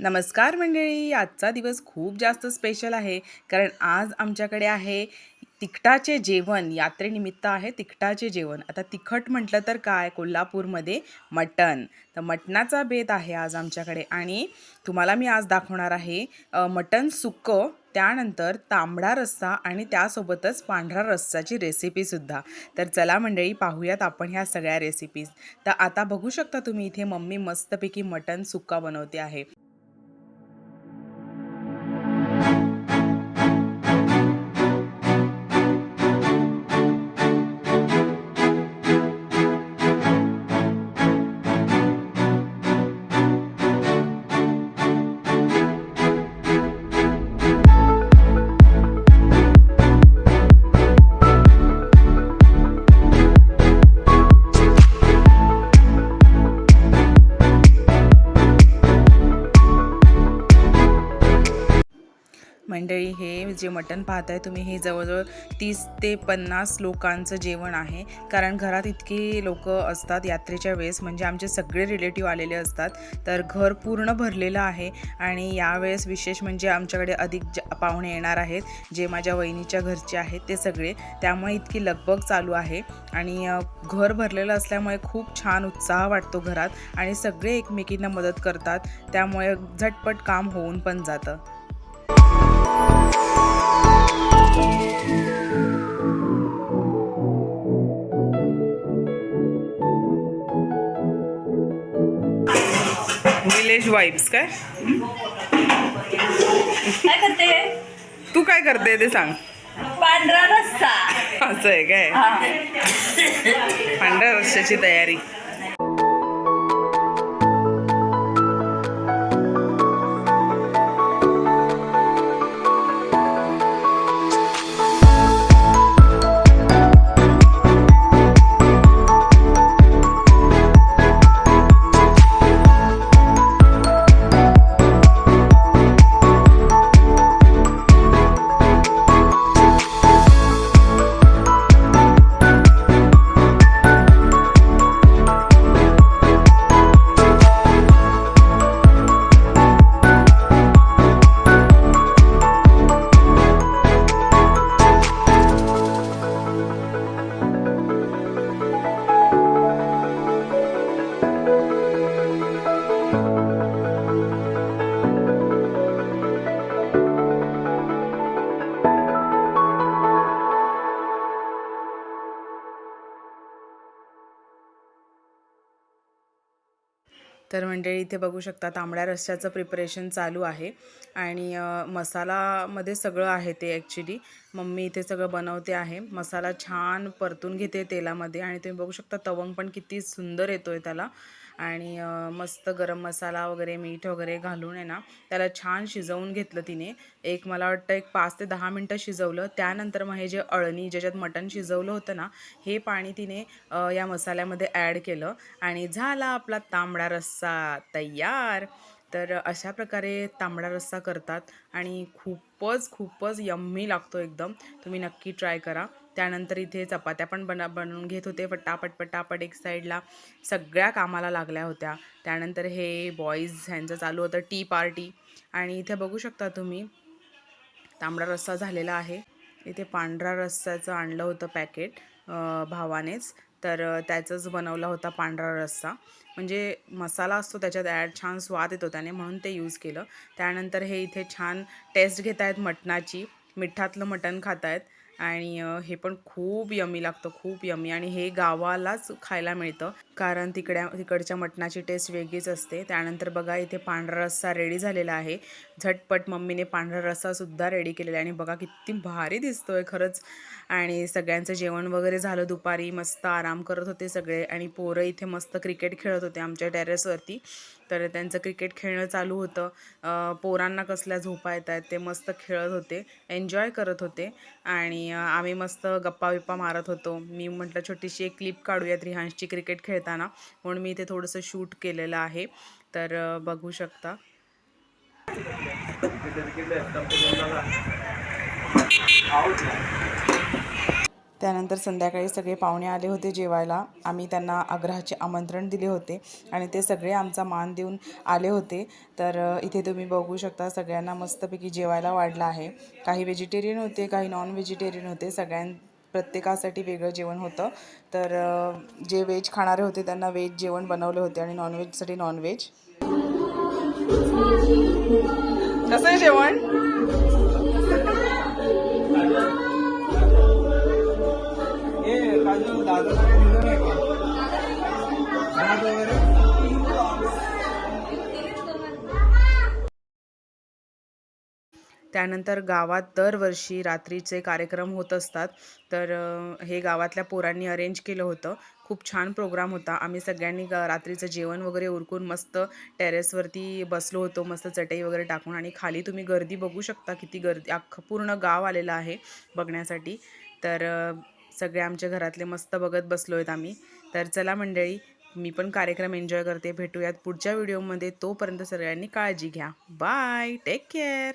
नमस्कार मंडळी आजचा दिवस खूप जास्त स्पेशल आहे. कारण आज आमच्याकडे आहे तिखटाचे जेवण. यात्रेनिमित्त आहे तिखटाचे जेवण. आता तिखट म्हटलं तर काय? कोल्हापूरमध्ये मटण. तर मटणाचा बेत आहे आज आमच्याकडे. आणि तुम्हाला मी आज दाखवणार आहे मटण सुक्कं त्यानंतर तांबडा रस्सा आणि त्यासोबतच पांढरा रस्साची रेसिपीसुद्धा तर चला मंडळी पाहूयात आपण ह्या सगळ्या रेसिपीज तर आता बघू शकता तुम्ही इथे मम्मी मस्तपैकी मटण सुक्का बनवते आहे. मंडळी हे जे मटण पाहताय तुम्ही हे जवळजवळ तीस ते पन्नास लोकांचं जेवण आहे. कारण घरात इतकी लोक असतात यात्रेच्या वेळेस म्हणजे आमचे सगळे रिलेटिव्ह आलेले असतात. तर घर पूर्ण भरलेलं आहे आणि यावेळेस विशेष म्हणजे आमच्याकडे अधिक ज पाहुणे येणार आहेत. जे माझ्या वहिनीच्या घरचे आहेत ते सगळे. त्यामुळे इतकी लगबग चालू आहे आणि घर भरलेलं असल्यामुळे खूप छान उत्साह वाटतो घरात आणि सगळे एकमेकींना मदत करतात. त्यामुळे झटपट काम होऊन पण जातं. विलेज वाईब्स काय? काय करते? तू काय करते ते सांग. पांढरा रस्सा. असं आहे काय? हा. पांढऱ्या रस्त्याची तयारी. तर मंडळी इथे बघू शकता तांबड्या रस्स्याचं प्रिपरेशन चालू आहे. आणि मसालामध्ये सगळं आहे ते ॲक्च्युली मम्मी इथे सगळं बनवते आहे. मसाला छान परतून घेते तेलामध्ये. आणि तुम्ही बघू शकता तवंग पण किती सुंदर येतो आहे त्याला. आणि मस्त गरम मसाला वगैरे मीठ वगैरे घालून आहे ना त्याला छान शिजवून घेतलं तिने. एक मला वाटतं एक पाच ते दहा मिनटं शिजवलं. त्यानंतर मग हे जे अळणी ज्याच्यात मटण शिजवलं होतं ना हे पाणी तिने या मसाल्यामध्ये ॲड केलं आणि झाला आपला तांबडा रस्सा तयार. तर अशा प्रकारे तांबडा रस्सा करतात आणि खूपच खूपच यम्मी लागतो एकदम. तुम्ही नक्की ट्राय करा. त्यानंतर इथे चपात्या पण बना बनवून घेत होते. पटापट पटापट एक साईडला सगळ्या कामाला लागल्या होत्या. त्यानंतर हे बॉईज ह्यांचं चालू होतं टी पार्टी आणि इथे बघू शकता तुम्ही तांबडा रस्सा झालेला आहे. इथे पांढरा रस्स्याचं आणलं होतं पॅकेट भावानेच. तर त्याचंच बनवला होता पांढरा रस्सा. म्हणजे मसाला असतो त्याच्यात ॲड छान स्वाद येतो त्याने म्हणून ते यूज केलं. त्यानंतर हे इथे छान टेस्ट घेत आहेत मटणाची. मिठातलं मटण खात आहेत आणि हे पण खूप यमी लागतं खूप यमी. आणि हे गावालाच खायला मिळतं. कारण तिकड्या तिकडच्या मटणाची टेस्ट वेगळीच असते. त्यानंतर बघा इथे पांढरा रस्सा रेडी झालेला आहे. झटपट मम्मीने पांढरा रस्सासुद्धा रेडी केलेला आहे. आणि बघा किती भारी दिसतो आहे खरंच. आणि सगळ्यांचं जेवण वगैरे झालं दुपारी. मस्त आराम करत होते सगळे. आणि पोरं इथे मस्त क्रिकेट खेळत होते आमच्या टेरेसवरती तर त्यांचं क्रिकेट खेळणं चालू होतं. पोरांना कसल्या झोपा येत आहेत ते मस्त खेळत होते. एन्जॉय करत होते. आणि आम्ही मस्त गप्पा बिप्पा मारत होतो. मी म्हटलं छोटीशी एक क्लिप काढूयात रिहान्सची क्रिकेट खेळ येताना म्हणून मी इथे थोडंसं शूट केलेलं आहे. तर बघू शकता. त्यानंतर संध्याकाळी सगळे पाहुणे आले होते जेवायला. आम्ही त्यांना आग्रहाचे आमंत्रण दिले होते आणि ते सगळे आमचा मान देऊन आले होते. तर इथे तुम्ही बघू शकता सगळ्यांना मस्तपैकी जेवायला वाढलं आहे. काही व्हेजिटेरियन होते काही नॉन व्हेजिटेरियन होते. सगळ्यां प्रत्येकासाठी वेगळं जेवण होतं. तर जे व्हेज खाणारे होते त्यांना व्हेज जेवण बनवले होते आणि नॉनव्हेजसाठी नॉनव्हेज. कसं आहे जेवण? हे दादा त्यानंतर गावात दरवर्षी रात्रीचे कार्यक्रम होत असतात. तर हे गावातल्या पोरांनी अरेंज केलं होतं. खूप छान प्रोग्राम होता. आम्ही सगळ्यांनी ग रात्रीचं जेवण वगैरे उरकून मस्त टेरेसवरती बसलो होतो. मस्त चटई वगैरे टाकून आणि खाली तुम्ही गर्दी बघू शकता किती गर्दी अख्खं पूर्ण गाव आलेलं आहे बघण्यासाठी. तर सगळे आमच्या घरातले मस्त बघत बसलो आहेत आम्ही. तर चला मंडळी मी पण कार्यक्रम एन्जॉय करते. भेटूयात पुढच्या व्हिडिओमध्ये तोपर्यंत सगळ्यांनी काळजी घ्या. Bye take care